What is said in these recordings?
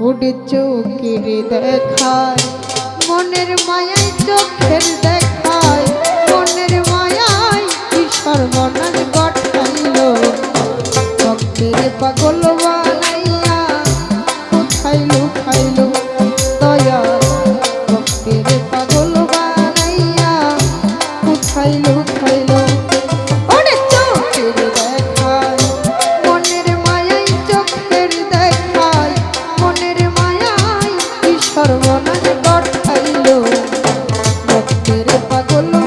উড় চোখের দেখায় মনের মায়ায় চোখের দেখায় মনের মায়ায় কি সর্বনাশ ঘটাইল? ভক্তের পাগল con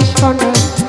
কৃষ্ণ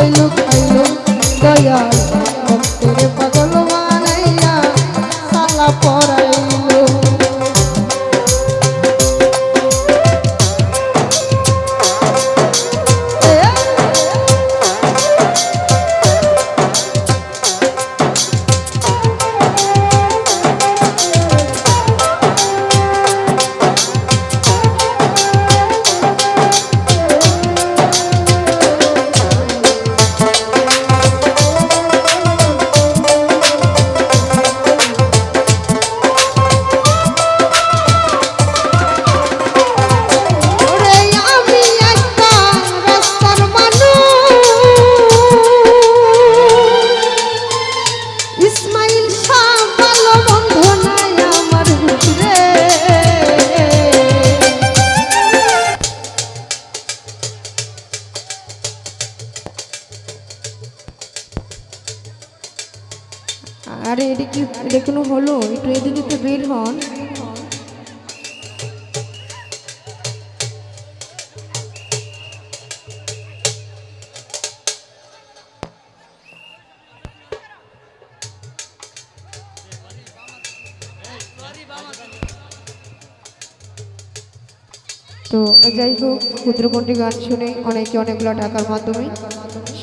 কোথায় লুকাইলো দয়াল ভক্তের পাগল বানাইয়া সালা পরাইলো কি এটা কোনো হলো, একটু এদিকে বের হন। তো যাই হোক, ক্ষুদ্রকণ্ঠী গান শুনে অনেকে অনেকগুলো টাকার মাধ্যমে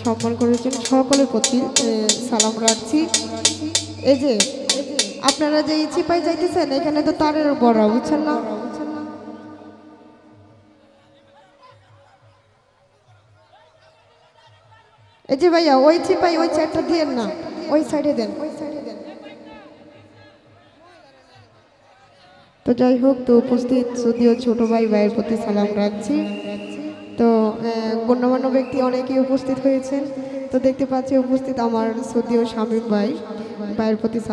সম্মান করেছেন সকলের প্রতি সালাম রাখছি। এই যে আপনারা যে চিপাই যাইতেছেন, এখানে তো তারের বড়, বুঝছেন না? এই যে ভাইয়া, ওই চিপাই ওই সাইডটা দিয়েন না, ওই সাইডে দেন। তো যাই হোক, তো উপস্থিত যদিও ছোট ভাই ভাইয়ের প্রতি সালাম রাখছি। তো গণ্যমান্য ব্যক্তি অনেকেই উপস্থিত হয়েছেন। তো দেখতে পাচ্ছি উপস্থিত আমার যদিও স্বামী ভাই, ভাইয়ের প্রতি